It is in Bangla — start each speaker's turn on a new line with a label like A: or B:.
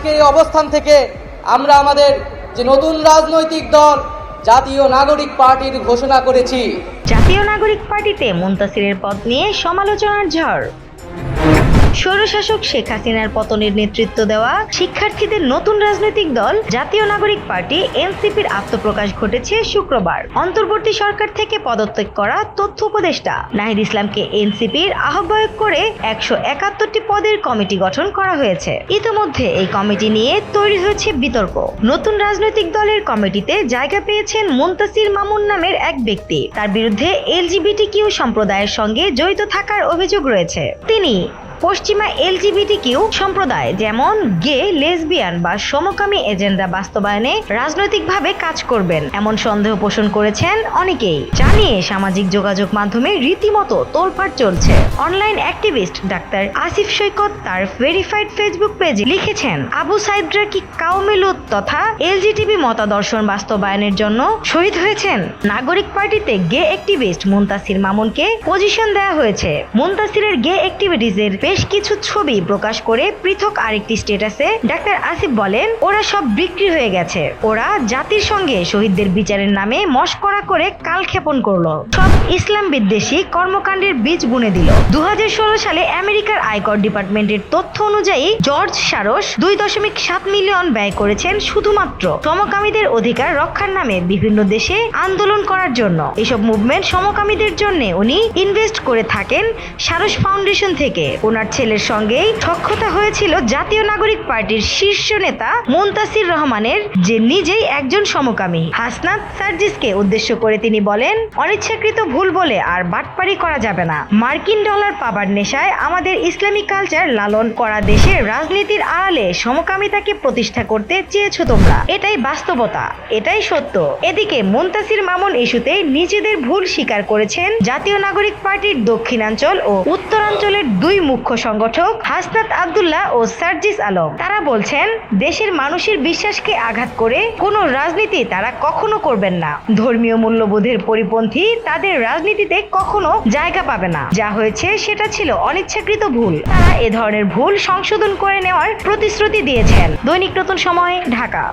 A: আজকের এই অবস্থান থেকে আমরা আমাদের যে নতুন রাজনৈতিক দল, জাতীয় নাগরিক পার্টির ঘোষণা করেছি।
B: জাতীয় নাগরিক পার্টিতে মুন্তাসিরের পদ নিয়ে সমালোচনার ঝড়। স্বৈরশাসক শেখ হাসিনার পতনের নেতৃত্ব দেওয়া শিক্ষার্থীদের নতুন রাজনৈতিক দল জাতীয় নাগরিক পার্টি এনসিপির আত্মপ্রকাশ ঘটেছে শুক্রবার। অন্তর্বর্তী সরকার থেকে পদত্যাগ করা তথ্য উপদেষ্টা নাহিদ ইসলামকে এনসিপির আহ্বায়ক করে একশো একাত্তরটি পদের কমিটি গঠন করা হয়েছে। ইতোমধ্যে এই কমিটি নিয়ে তৈরি হয়েছে বিতর্ক। নতুন রাজনৈতিক দলের কমিটিতে জায়গা পেয়েছেন মুন্তাসির মামুন নামের এক ব্যক্তি। তার বিরুদ্ধে এলজিবিটি কিউ সম্প্রদায়ের সঙ্গে জড়িত থাকার অভিযোগ রয়েছে। তিনি পশ্চিমা এলজিবিটি কিউ সম্প্রদায়, যেমন গে, লেসবিয়ান বা সমকামী এজেন্ডা বাস্তবায়নে রাজনৈতিকভাবে কাজ করবেন। এমন সন্দেহ পোষণ করেছেন অনেকেই। জানিয়ে সামাজিক যোগাযোগ মাধ্যমে রীতিমতো তোলপাড় চলছে। Online activist doctor Asif Saikat তার ভেরিফাইড ফেসবুক পেজে লিখেছেন, আবু সাইদরা কি কাউমিলুত তথা এলজিটিবি মতাদর্শন বাস্তবায়নের জন্য শহীদ হয়েছেন? নাগরিক পার্টিতে গে অ্যাক্টিভিস্ট মুন্তাসির মামুনকে পজিশন দেওয়া হয়েছে। মুন্তাসিরের গে অ্যাক্টিভিটিসের বেশ কিছু ছবি প্রকাশ করে পৃথক আরেকটি স্টেটাসে ডাক্তার আসিফ বলেন, ওরা সব বিক্রি হয়ে গেছে। ওরা জাতির সঙ্গে শহীদদের বিচারের নামে মস্করা করে কালক্ষেপণ করল। সব ইসলাম বিদ্বেষী কর্মকাণ্ডের বীজ বুনে দিল। দুহাজার ষোলো সালে আমেরিকার আয়কর ডিপার্টমেন্টের তথ্য অনুযায়ী জর্জ সারস দুই দশমিক সাত মিলিয়ন ব্যয় করেছেন শুধুমাত্র সমকামীদের অধিকার রক্ষার নামে বিভিন্ন দেশে আন্দোলন করার জন্য। এসব মুভমেন্ট সমকামীদের জন্য উনি ইনভেস্ট করে থাকেন সারস ফাউন্ডেশন থেকে। ওনার ছেলের সঙ্গেই সক্ষতা হয়েছিল জাতীয় নাগরিক পার্টির শীর্ষ নেতা মুন্তাসির রহমানের, যে নিজেই একজন সমকামী। হাসনাত সার্জিসকে উদ্দেশ্য করে তিনি বলেন, অনিচ্ছাকৃত ভুল বলে আর বাটপারি করা যাবে না। মার্কিন ডলার পাবার নেশায় আমাদের ইসলামিক কালচার লালন করা দেশের রাজনীতির আড়ালে সমকামিতাকে প্রতিষ্ঠা করতে চেয়েছো তোমরা। এটাই বাস্তবতা, এটাই সত্য। এদিকে মুন্তাসির মামুন ইস্যুতে নিজেদের ভুল স্বীকার করেছেন জাতীয় নাগরিক পার্টির দক্ষিণাঞ্চল ও উত্তরাঞ্চলের দুই মুখ্য সংগঠক হাসনাত আবদুল্লাহ ও সার্জিস আলম। তারা বলছেন, দেশের মানুষের বিশ্বাসকে আঘাত করে কোনো রাজনীতি তারা কখনো করবেন না। ধর্মীয় মূল্যবোধের পরিপন্থী তাদের রাজনীতিতে কখনো জায়গা পাবে না। যা হয়েছে সেটা ছিল অনিচ্ছাকৃত ভুল। তারা এ ধরনের ভুল সংশোধন করে নেওয়ার প্রতিশ্রুতি দিয়েছেন। দৈনিক নতুন সময়, ঢাকা।